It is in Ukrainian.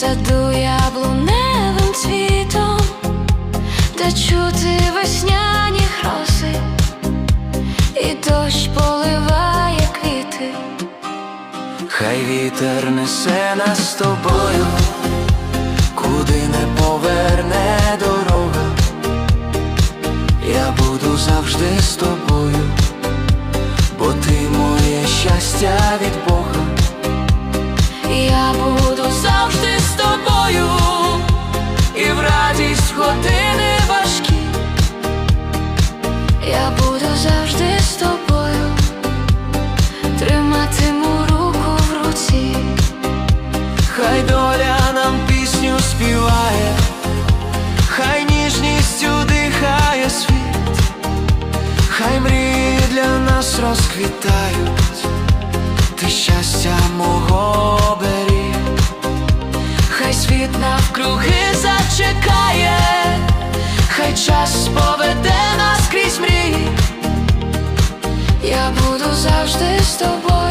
саду яблуневим цвітом, Та чути весняні хроси, і дощ поливає квіти, хай вітер несе нас з тобою, куди не поверне дорога, я буду завжди з тобою, бо ти моє щастя від Бога. Я буду години важкі, я буду завжди з тобою, триматиму руку в руці. хай доля нам пісню співає, хай ніжністю дихає світ, хай мрії для нас розквітають, ти щастя мого беріг. Хай світ навкруги зачекає, Я буду завжди з тобою,